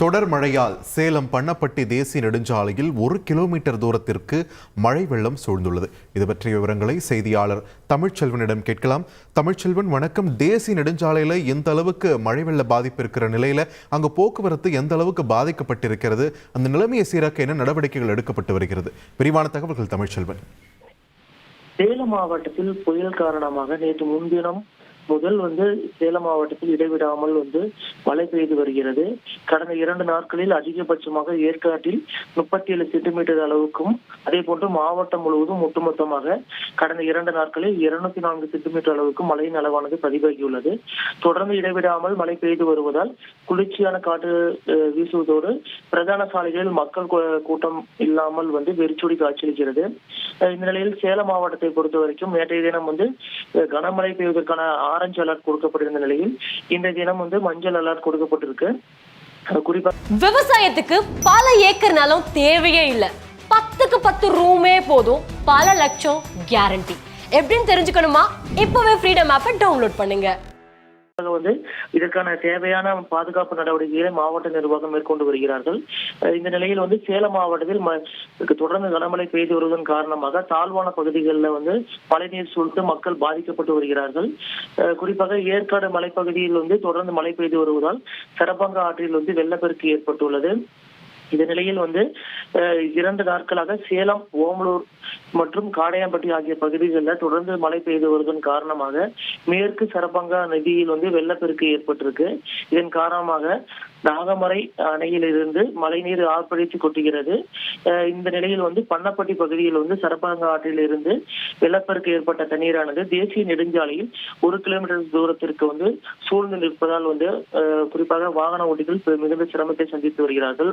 தொடர் மழையால் சேலம் பண்ணப்பட்டி தேசிய நெடுஞ்சாலையில் ஒரு கிலோமீட்டர் தூரத்திற்கு மழை வெள்ளம் சூழ்ந்துள்ளது. இது பற்றிய விவரங்களை செய்தியாளர் தமிழ்ச்செல்வனிடம் கேட்கலாம். தமிழ்ச்செல்வன் வணக்கம். தேசிய நெடுஞ்சாலையில எந்த அளவுக்கு மழை வெள்ள பாதிப்பு இருக்கிற நிலையில அங்கு போக்குவரத்து எந்த அளவுக்கு பாதிக்கப்பட்டிருக்கிறது அந்த நிலைமையை சீராக்க என்ன நடவடிக்கைகள் எடுக்கப்பட்டு வருகிறது? விரிவான தகவல்கள் தமிழ்ச்செல்வன். சேலம் மாவட்டத்தில் புயல் காரணமாக நேற்று முன்தினம் முதல் வந்து சேலம் மாவட்டத்தில் இடைவிடாமல் வந்து மழை பெய்து வருகிறது. கடந்த இரண்டு நாட்களில் அதிகபட்சமாக ஏற்காட்டில் முப்பத்தி ஏழு சென்டிமீட்டர் அளவுக்கும் அதே போன்று மாவட்டம் முழுவதும் ஒட்டுமொத்தமாக கடந்த இரண்டு நாட்களில் இருநூத்தி நான்கு சென்டிமீட்டர் அளவுக்கு மழையின் அளவானது பதிவாகியுள்ளது. தொடர்ந்து இடைவிடாமல் மழை பெய்து வருவதால் குளிர்ச்சியான காற்று வீசுவதோடு பிரதான சாலைகளில் மக்கள் கூட்டம் இல்லாமல் வந்து வெறிச்சொடி காட்சியளிக்கிறது இந்த நிலையில் சேலம் மாவட்டத்தை பொறுத்த வரைக்கும் நேற்றைய தினம் வந்து கனமழை பெய்வதற்கான ஆர ஆரஞ்சு அலர்ட் கொடுக்கப்பட்டிருந்த நிலையில் இன்றைய தினம் வந்து மஞ்சள் அலர்ட் கொடுக்கப்பட்டிருக்கு. குறிப்பா விவசாயத்துக்கு பல ஏக்கர் நிலம் தேவையே இல்லை. பத்துக்கு பத்து ரூமே போதும். பல லட்சம் கேரண்டி எப்படின்னு தெரிஞ்சுக்கணுமா? இப்பவே ஃப்ரீடம் ஆப்பை டவுன்லோட் பண்ணுங்க. வந்து இதற்கான தேவையான பாதுகாப்பு நடவடிக்கைகளை மாவட்ட நிர்வாகம் மேற்கொண்டு வருகிறார்கள். இந்த நிலையில் வந்து சேலம் மாவட்டத்தில் ம- தொடர்ந்து கனமழை பெய்து வருவதன் காரணமாக தாழ்வான பகுதிகளில் வந்து மழைநீர் சூழ்ந்து மக்கள் பாதிக்கப்பட்டு வருகிறார்கள். குறிப்பாக ஏற்காடு மலைப்பகுதியில் வந்து தொடர்ந்து மழை பெய்து வருவதால் சரபங்கா ஆற்றில் வந்து வெள்ளப்பெருக்கு ஏற்பட்டுள்ளது. இந்த நிலையில் வந்து இரண்டு நாட்களாக சேலம் ஓமலூர் மற்றும் காடையாம்பட்டி ஆகிய பகுதிகளில் தொடர்ந்து மழை பெய்து வருவதன் காரணமாக மேற்கு சரபங்கா நதியில் வந்து வெள்ளப்பெருக்கு ஏற்பட்டிருக்கு. இதன் காரணமாக நாகமரை அணையிலிருந்து மழைநீர் ஆர்ப்பரித்து கொட்டுகிறது. இந்த நிலையில் வந்து பண்ணப்பட்டி பகுதியில் வந்து சரபங்கா ஆற்றிலிருந்து வெள்ளப்பெருக்கு ஏற்பட்ட தண்ணீரானது தேசிய நெடுஞ்சாலையில் ஒரு கிலோமீட்டர் தூரத்திற்கு வந்து சூழ்ந்து நிற்பதால் வந்து குறிப்பாக வாகன ஓட்டிகள் மிகுந்த சிரமத்தை சந்தித்து வருகிறார்கள்.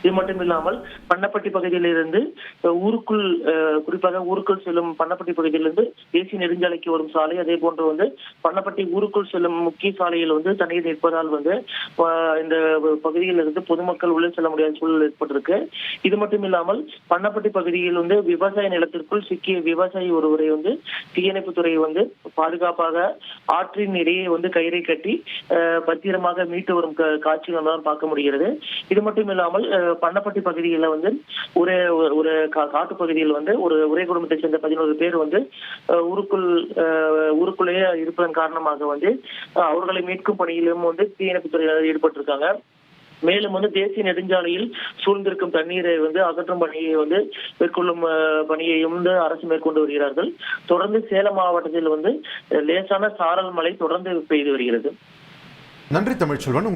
இது மட்டும் இல்லாமல் பண்ணப்பட்டி பகுதியிலிருந்து ஊருக்குள் குறிப்பாக ஊருக்குள் செல்லும் பண்ணப்பட்டி பகுதியிலிருந்து தேசிய நெடுஞ்சாலைக்கு வரும் சாலை அதே போன்று வந்து பண்ணப்பட்டி ஊருக்குள் செல்லும் முக்கிய சாலையில் வந்து தண்ணீர் நிற்பதால் வந்து இந்த பகுதியில் இருந்து பொதுமக்கள் உள்ளே செல்ல முடியாத சூழல் ஏற்பட்டிருக்கு. இது மட்டும் இல்லாமல் பண்ணப்பட்டி பகுதியில் வந்து விவசாய நிலத்திற்குள் சிக்கிய விவசாயி ஒருவரை வந்து தீயணைப்புத்துறை வந்து பாதுகாப்பாக ஆற்றின் இடையே வந்து கயிறை கட்டி அஹ், பத்திரமாக மீட்டு வரும் காட்சிகள் தான் பார்க்க முடிகிறது. இது மட்டும் இல்லாமல் பண்ணப்பட்டி பகுதியில் வந்து ஒரு ஒரு காட்டு காட்டுப் பகுதியில் வந்து ஒரு ஒரே குடும்பத்தை சேர்ந்த பதினோரு பேர் வந்து ஊருக்குள் ஊருக்குள்ளேயே இருப்பதன் காரணமாக வந்து அவர்களை மீட்கும் பணியிலும் வந்து தீயணைப்பு துறையினர் ஈடுபட்டிருக்காங்க. மேலும் வந்து தேசிய நெடுஞ்சாலையில் சூழ்ந்திருக்கும் தண்ணீரை வந்து அகற்றும் பணியை வந்து மேற்கொள்ளும் அஹ், பணியையும் வந்து அரசு மேற்கொண்டு வருகிறார்கள். தொடர்ந்து சேலம் மாவட்டத்தில் வந்து லேசான சாரல் மழை தொடர்ந்து பெய்து வருகிறது. நன்றி தமிழ்ச்செல்வன்.